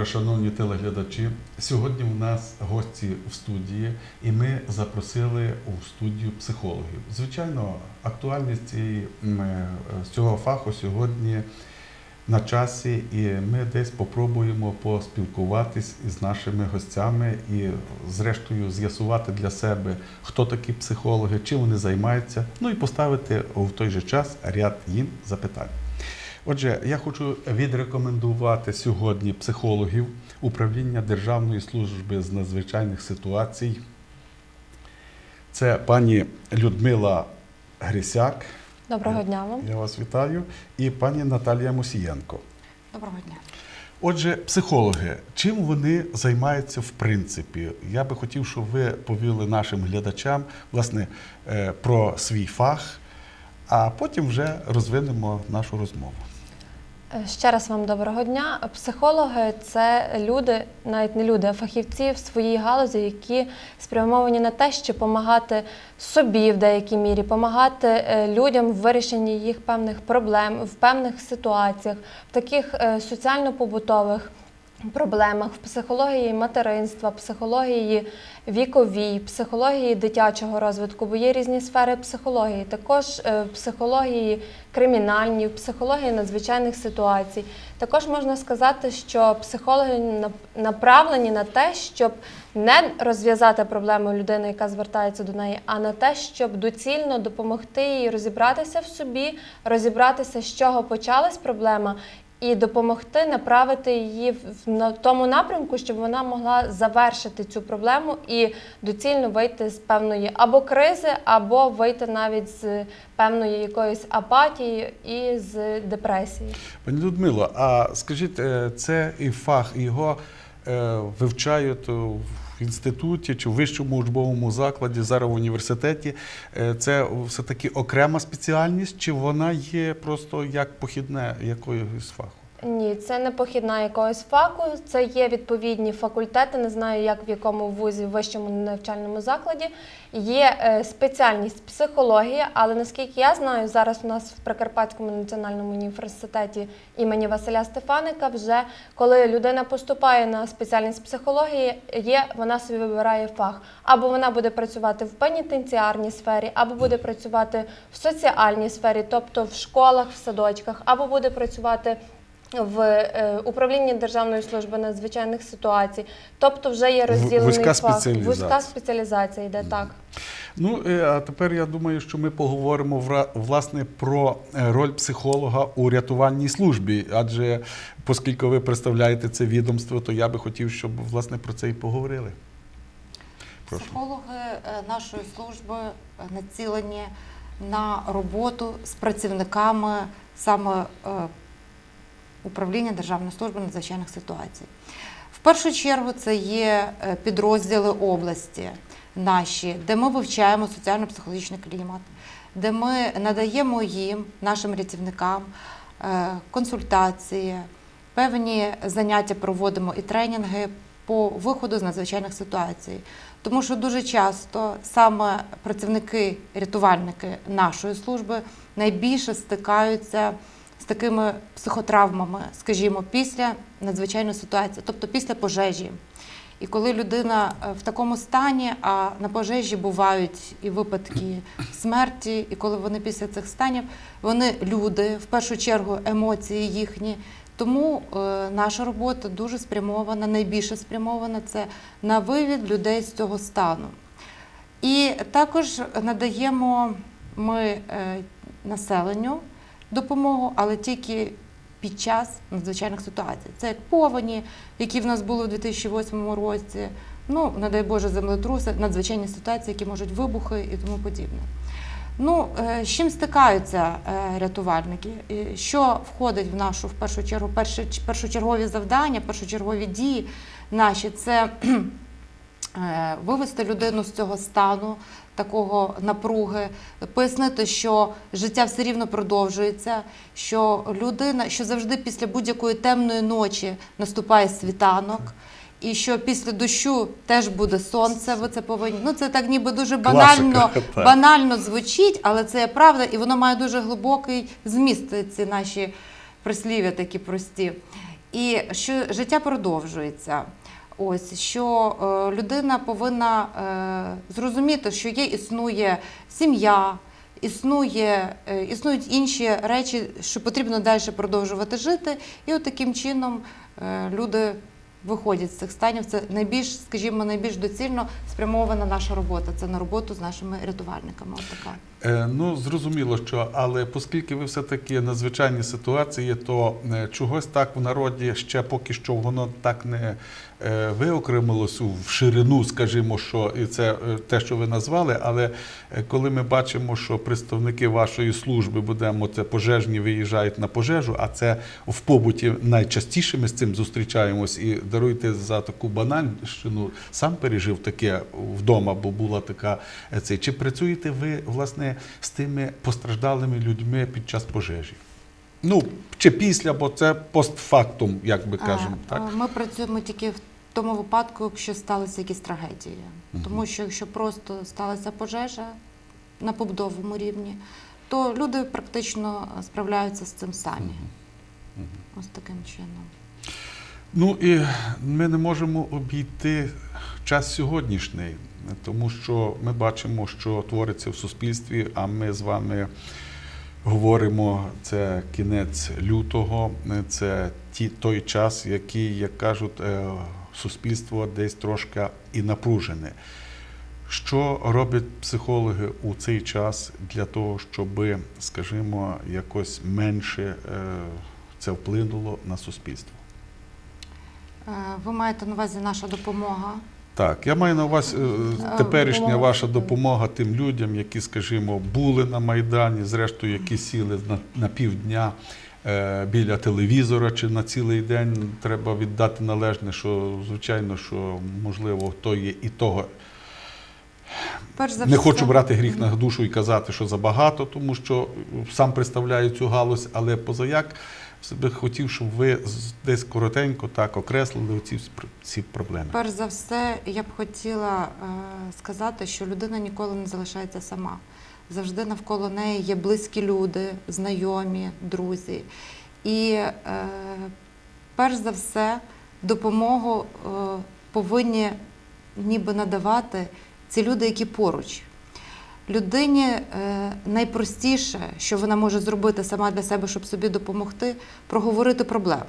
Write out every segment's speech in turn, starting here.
вечора, шановні телеглядачі. Сьогодні у нас гості в студії, і ми запросили у студію психологів. Звичайно, актуальність е, цього фаху сьогодні на часі, і ми десь спробуємо поспілкуватись із нашими гостями і, зрештою, з'ясувати для себе, хто такі психологи, чим вони займаються, ну і поставити в той же час ряд їм запитань. Отже, я хочу відрекомендувати сьогодні психологів управління Державної служби з надзвичайних ситуацій. Це пані Людмила Грисяк. Доброго дня вам. Я вас вітаю. І пані Наталія Мусієнко. Доброго дня. Отже, психологи, чим вони займаються в принципі? Я би хотів, щоб ви повіли нашим глядачам власне е, про свій фах, а потім вже розвинемо нашу розмову. Е, Ще раз вам доброго дня. Психологи це люди, навіть не люди, а фахівці в своїй галузі, які спрямовані на те, щоб допомагати собі в деякій мірі, допомагати людям в вирішенні їх певних проблем, в певних ситуаціях, в таких е, соціально-побутових. Проблемах в психології материнства, психології віковій, психології дитячого розвитку, бо є різні сфери психології, також е, в психології кримінальній, в психології надзвичайних ситуацій. Також можна сказати, що психологи нап- направлені на те, щоб не розв'язати проблему людини, яка звертається до неї, а на те, щоб доцільно допомогти їй розібратися в собі, розібратися, з чого почалась проблема, і допомогти направити її в тому напрямку, щоб вона могла завершити цю проблему і доцільно вийти з певної або кризи, або вийти навіть з певної якоїсь апатії і з депресії. Пані Людмило, а скажіть, е, це і фах, його е, вивчають в інституті чи в вищому учбовому закладі, зараз в університеті. Е, Це все-таки окрема спеціальність, чи вона є просто як похідне якоїсь фаху? Ні, це не похідна якогось факу, це є відповідні факультети. Не знаю, як в якому вузі, в вищому навчальному закладі. Є е, спеціальність психологія, але наскільки я знаю, зараз у нас в Прикарпатському національному університеті імені Василя Стефаника вже коли людина поступає на спеціальність психології, є вона собі вибирає фах. Або вона буде працювати в пенітенціарній сфері, або буде працювати в соціальній сфері, тобто в школах, в садочках, або буде працювати в е, управлінні Державної служби надзвичайних ситуацій, тобто вже є розділений вузька фах. спеціалізація. Вузька спеціалізація йде так. Ну, е, а тепер я думаю, що ми поговоримо власне про е, роль психолога у рятувальній службі. Адже оскільки ви представляєте це відомство, то я би хотів, щоб власне про це і поговорили. Прошу. Психологи нашої служби націлені на роботу з працівниками саме управління Державної служби надзвичайних ситуацій. В першу чергу це є е, підрозділи області наші, де ми вивчаємо соціально-психологічний клімат, де ми надаємо їм, нашим рятівникам, е, консультації, певні заняття проводимо і тренінги по виходу з надзвичайних ситуацій. Тому що дуже часто саме працівники, рятувальники нашої служби найбільше стикаються такими психотравмами, скажімо, після надзвичайної ситуації, тобто після пожежі. І коли людина е, в такому стані, а на пожежі бувають і випадки смерті, і коли вони після цих станів, вони люди, в першу чергу емоції їхні. Тому е, наша робота дуже спрямована, найбільше спрямована це на вивід людей з цього стану. І також надаємо ми е, населенню допомогу, але тільки під час надзвичайних ситуацій. Це як повені, які в нас були у 2008 році. Ну, не дай Боже, землетруси, надзвичайні ситуації, які можуть вибухи і тому подібне. Ну, е, з чим стикаються е, рятувальники? Що входить в нашу в першу чергу перші, першочергові завдання, першочергові дії наші це е, вивести людину з цього стану, такого напруги, пояснити, що життя все рівно продовжується, що людина, що завжди після будь-якої темної ночі наступає світанок. І що після дощу теж буде сонце, ви це повинні. Ну це так ніби дуже банально, Класика, банально звучить, але це є правда, і воно має дуже глибокий зміст, ці наші прислів'я такі прості. І що життя продовжується. Ось що е, людина повинна е, зрозуміти, що є існує сім'я, існує, е, існують інші речі, що потрібно далі продовжувати жити. І от таким чином люди виходять з цих станів. Це найбільш, скажімо, найбільш доцільно спрямована наша робота. Це на роботу з нашими рятувальниками. От така. Е, Ну, зрозуміло, що, але оскільки ви все-таки надзвичайні ситуації, то е, чогось так в народі ще поки що воно так не е, виокремилось в ширину, скажімо, що і це е, те, що ви назвали. Але е, коли ми бачимо, що представники вашої служби, будемо це пожежні, виїжджають на пожежу, а це в побуті найчастіше ми з цим зустрічаємось і даруйте за таку банальщину, сам пережив таке вдома, бо була така е, цей. Чи працюєте ви власне з тими постраждалими людьми під час пожежі? Ну чи після, бо це постфактум, як би кажемо, так? Ми працюємо тільки в тому випадку, якщо сталися якісь трагедії. Мгм. Тому що якщо просто сталася пожежа на побудовому рівні, то люди практично справляються з цим самі. Мгм. Мгм. Ось таким чином. Ну і ми не можемо обійти час сьогоднішній, тому що ми бачимо, що твориться в суспільстві, а ми з вами говоримо, це кінець лютого, це ті, той час, який, як кажуть, е, суспільство десь трошки і напружене. Що роблять психологи у цей час для того, щоб, скажімо, якось менше е, це вплинуло на суспільство? Е, Ви маєте на увазі наша допомога. Так, я маю на увазі е, теперішня ваша допомога тим людям, які, скажімо, були на Майдані, зрештою, які сіли на, на півдня е, біля телевізора чи на цілий день. Треба віддати належне, що звичайно, що можливо, то є і того. Перш за Не все, хочу брати гріх на душу і казати, що забагато, тому що сам представляю цю галузь, але позаяк би хотів, щоб ви десь коротенько так окреслили ці, ці проблеми. Перш за все, я б хотіла е, сказати, що людина ніколи не залишається сама. Завжди навколо неї є близькі люди, знайомі, друзі. І е, перш за все, допомогу е, повинні ніби надавати ці люди, які поруч. Людині е, найпростіше, що вона може зробити сама для себе, щоб собі допомогти, проговорити проблему.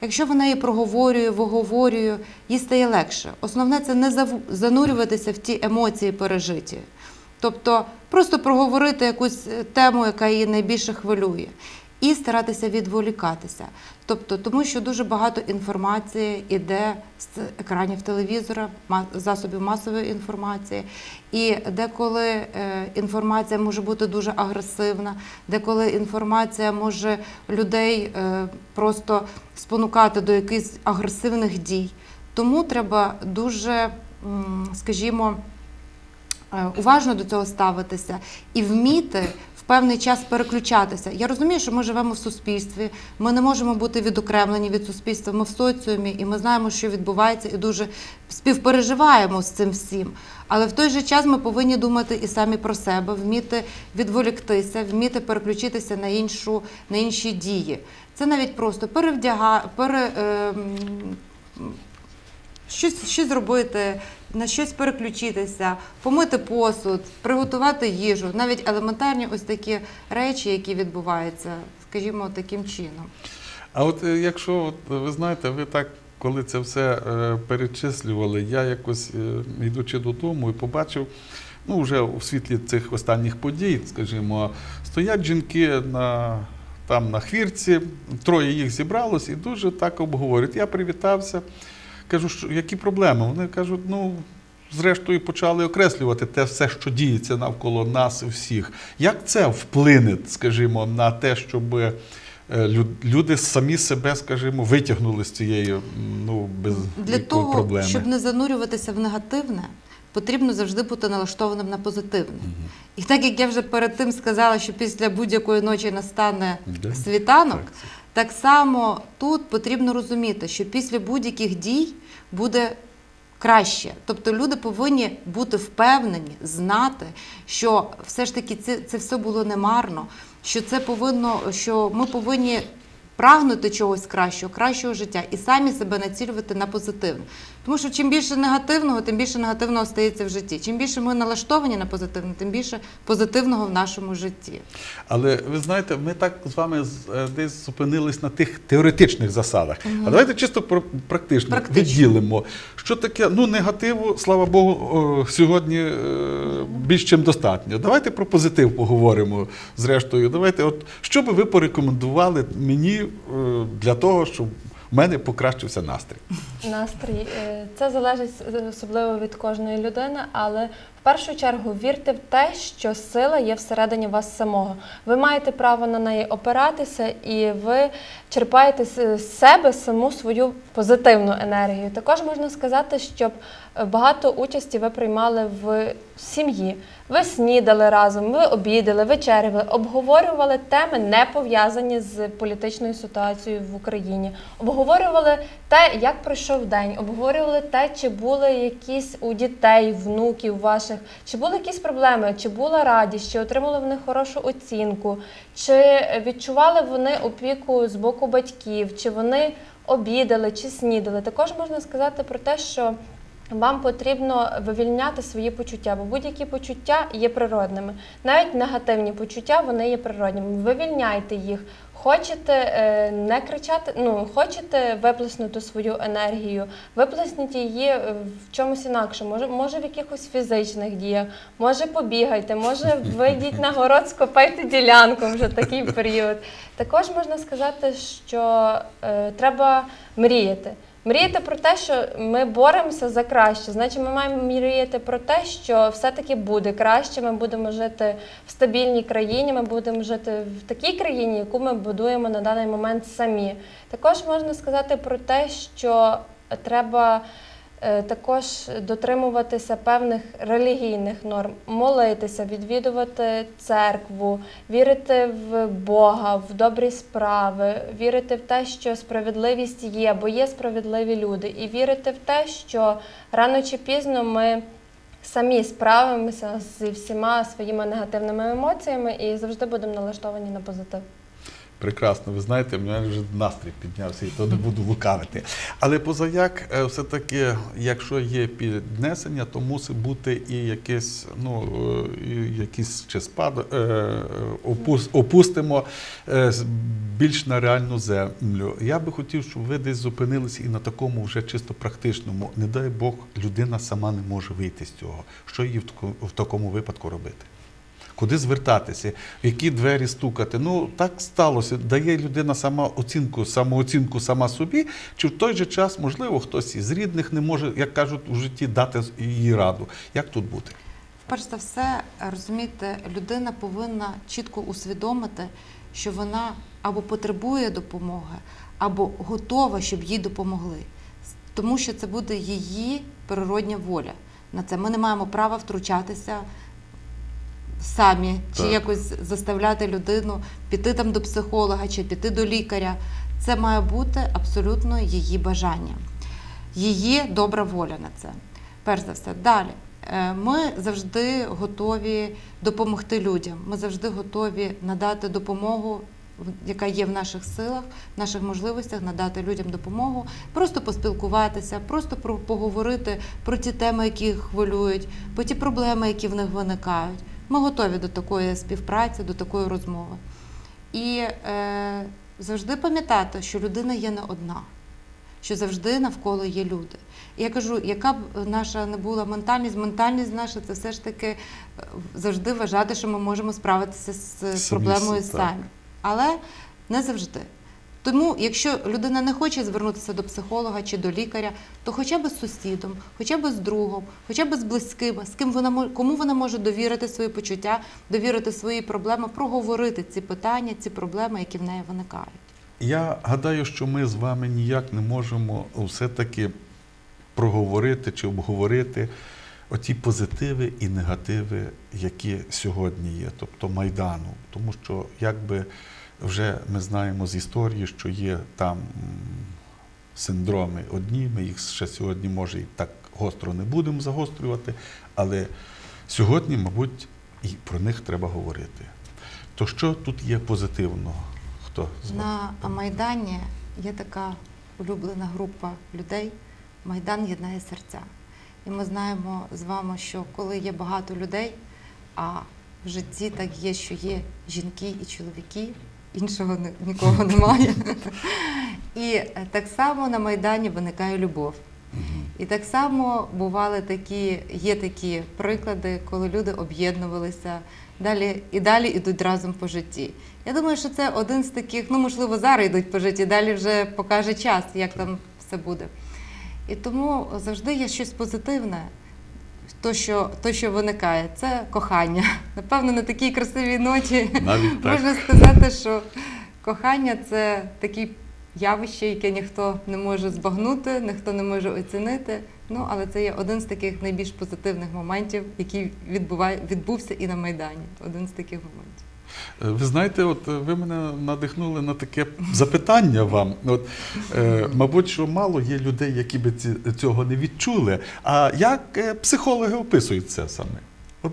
Якщо вона її проговорює, виговорює, їй стає легше. Основне це не занурюватися в ті емоції пережиті. Тобто просто проговорити якусь е, тему, яка її найбільше хвилює, і старатися відволікатися. Тобто, тому що дуже багато інформації йде з екранів телевізора, засобів масової інформації. І деколи е, інформація може бути дуже агресивна, деколи інформація може людей е, просто спонукати до якихось агресивних дій. Тому треба дуже, скажімо, е, уважно до цього ставитися і вміти певний час переключатися. Я розумію, що ми живемо в суспільстві, ми не можемо бути відокремлені від суспільства, ми в соціумі, і ми знаємо, що відбувається, і дуже співпереживаємо з цим всім. Але в той же час ми повинні думати і самі про себе, вміти відволіктися, вміти переключитися на іншу, на інші дії. Це навіть просто перевдяга, пере, е, щось, щось зробити, на щось переключитися, помити посуд, приготувати їжу, навіть елементарні ось такі речі, які відбуваються, скажімо, таким чином. А от е, якщо от, ви знаєте, ви так, коли це все е, перечислювали, я якось е, йдучи додому і побачив, ну вже у світлі цих останніх подій, скажімо, стоять жінки на. Там на хвірці, троє їх зібралось і дуже так обговорюють. Я привітався, кажу, що які проблеми? Вони кажуть, ну, зрештою, почали окреслювати те все, що діється навколо нас всіх. Як це вплине, скажімо, на те, щоб е, люди самі себе, скажімо, витягнули з цієї ну, без Для того, проблеми? щоб не занурюватися в негативне, потрібно завжди бути налаштованим на позитивне. Мгм. І так як я вже перед тим сказала, що після будь-якої ночі настане Да. світанок, Так, так само тут потрібно розуміти, що після будь-яких дій буде краще. Тобто люди повинні бути впевнені, знати, що все ж таки це, це все було немарно, що це повинно, що ми повинні прагнути чогось кращого, кращого життя і самі себе націлювати на позитивне. Тому що чим більше негативного, тим більше негативного стається в житті. Чим більше ми налаштовані на позитивне, тим більше позитивного в нашому житті. Але ви знаєте, ми так з вами е, десь зупинились на тих теоретичних засадах. А давайте чисто практично, Практично. відділимо. Що таке? Ну, негативу, слава Богу, сьогодні е, більш чим достатньо. Давайте про позитив поговоримо зрештою. Давайте, от що би ви порекомендували мені е, для того, щоб в мене покращився настрій? Настрій е, це залежить е, особливо від кожної людини, але в першу чергу вірте в те, що сила є всередині вас самого. Ви маєте право на неї опиратися, і ви черпаєте з себе саму свою позитивну енергію. Також можна сказати, щоб е, багато участі ви приймали в сім'ї. Ви снідали разом, ви обідали, вечеряли, обговорювали теми, не пов'язані з політичною ситуацією в Україні. Обговорювали те, як пройшов день, обговорювали те, чи були якісь у дітей, внуків ваших, чи були якісь проблеми, чи була радість, чи отримали вони хорошу оцінку, чи відчували вони опіку з боку батьків, чи вони обідали, чи снідали. Також можна сказати про те, що вам потрібно вивільняти свої почуття, бо будь-які почуття є природними. Навіть негативні почуття вони є природніми. Вивільняйте їх. Хочете е, не кричати, ну хочете виплеснути свою енергію, виплесніть її е, в чомусь інакше, може, може в якихось фізичних діях, може побігайте, може вийдіть на город, скопайте ділянку вже такий період. Також можна сказати, що е, треба мріяти. Мріяти про те, що ми боремося за краще. Значить, ми маємо мріяти про те, що все-таки буде краще. Ми будемо жити в стабільній країні, ми будемо жити в такій країні, яку ми будуємо на даний момент самі. Також можна сказати про те, що треба також дотримуватися певних релігійних норм, молитися, відвідувати церкву, вірити в Бога, в добрі справи, вірити в те, що справедливість є, бо є справедливі люди, і вірити в те, що рано чи пізно ми. Самі справимося зі всіма своїми негативними емоціями і завжди будемо налаштовані на позитив. Прекрасно, ви знаєте, в мене вже настрій піднявся, і то не буду лукавити. Але позаяк, е, все-таки, якщо є піднесення, то мусить бути і якесь, ну, е, і якийсь чи спад, е, опустимо більш на реальну землю. Я би хотів, щоб ви десь зупинилися і на такому вже чисто практичному. Не дай Бог, людина сама не може вийти з цього. Що їй в такому випадку робити? Куди звертатися, в які двері стукати. Ну так сталося. Дає людина сама оцінку, самооцінку сама собі, чи в той же час, можливо, хтось із рідних не може, як кажуть, у житті дати їй раду. Як тут бути? Перш за все, розумієте, людина повинна чітко усвідомити, що вона або потребує допомоги, або готова, щоб їй допомогли. Тому що це буде її природня воля. На це ми не маємо права втручатися самі, чи Так. якось заставляти людину піти там до психолога, чи піти до лікаря. Це має бути абсолютно її бажання, її добра воля на це. Перш за все, далі. Е, Ми завжди готові допомогти людям. Ми завжди готові надати допомогу, яка є в наших силах, в наших можливостях, надати людям допомогу, просто поспілкуватися, просто про поговорити про ті теми, які їх хвилюють, про ті проблеми, які в них виникають. Ми готові до такої співпраці, до такої розмови. І е, завжди пам'ятати, що людина є не одна, що завжди навколо є люди. І я кажу, яка б наша не була ментальність, ментальність наша це все ж таки е, завжди вважати, що ми можемо справитися з Самі проблемою так. самі. Але не завжди. Тому, якщо людина не хоче звернутися до психолога чи до лікаря, то хоча б з сусідом, хоча б з другом, хоча б з близькими, з ким вона кому вона може довірити свої почуття, довірити свої проблеми, проговорити ці питання, ці проблеми, які в неї виникають. Я гадаю, що ми з вами ніяк не можемо все-таки проговорити чи обговорити оті позитиви і негативи, які сьогодні є, тобто Майдану. Тому що якби вже ми знаємо з історії, що є там синдроми одні, ми їх ще сьогодні, може, і так гостро не будемо загострювати, але сьогодні, мабуть, і про них треба говорити. То що тут є позитивного? Хто? На Майдані є така улюблена група людей. Майдан єднає серця. І ми знаємо з вами, що коли є багато людей, а в житті так є, що є жінки і чоловіки, іншого ні- нікого немає. І так само на Майдані виникає любов. І так само бували такі, є такі приклади, коли люди об'єднувалися далі і далі йдуть разом по житті. Я думаю, що це один з таких, ну можливо, зараз йдуть по житті, далі вже покаже час, як там все буде. І тому завжди є щось позитивне. То, що, то, що виникає, це кохання. Напевно, на такій красивій ноті Навіть так. можна сказати, що кохання це таке явище, яке ніхто не може збагнути, ніхто не може оцінити. Ну, але це є один з таких найбільш позитивних моментів, який відбуває, відбувся і на Майдані. Один з таких моментів. Е, Ви знаєте, от е, ви мене надихнули на таке запитання вам. От, е, мабуть, що мало є людей, які би ці, цього не відчули. А як е, психологи описують це саме? От,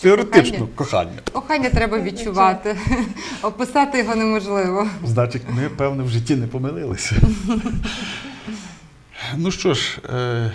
теоретично кохання? кохання. Кохання треба відчувати. Описати його неможливо. Значить, ми, певно, в житті не помилилися. ну що ж, е,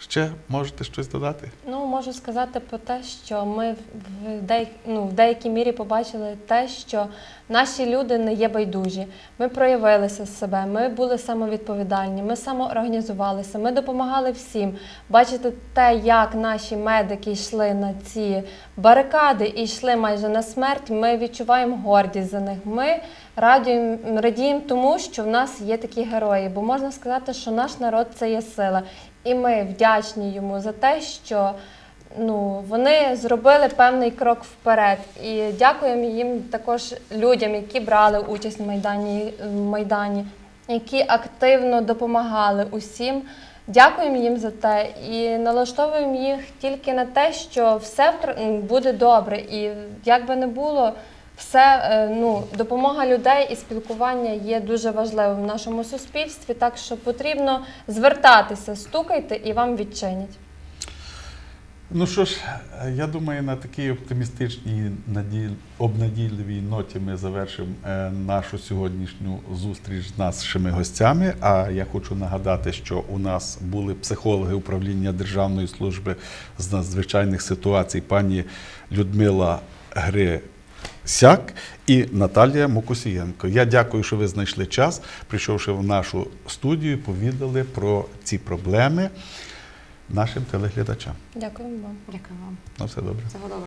ще можете щось додати? Ну, можу сказати про те, що ми в- деяк, ну, в деякій мірі побачили те, що наші люди не є байдужі. Ми проявилися з себе, ми були самовідповідальні, ми самоорганізувалися, ми допомагали всім. Бачити те, як наші медики йшли на ці барикади і йшли майже на смерть, ми відчуваємо гордість за них. Ми радіємо, радіємо тому, що в нас є такі герої, бо можна сказати, що наш народ це є сила. І ми вдячні йому за те, що ну, вони зробили певний крок вперед. І дякуємо їм також людям, які брали участь в Майдані, в Майдані, які активно допомагали усім. Дякуємо їм за те і налаштовуємо їх тільки на те, що все буде добре. І як би не було, все е, ну, допомога людей і спілкування є дуже важливим в нашому суспільстві, так що потрібно звертатися, стукайте і вам відчинять. Ну що ж, я думаю, на такій оптимістичній обнадійливій ноті ми завершимо е, нашу сьогоднішню зустріч з нашими гостями. А я хочу нагадати, що у нас були психологи управління Державної служби з надзвичайних ситуацій, пані Людмила Грисяк і Наталія Мокусієнко. Я дякую, що ви знайшли час, прийшовши в нашу студію, повідали про ці проблеми нашим телеглядачам. Дякую вам. Дякую вам. На все добре. Всього доброго.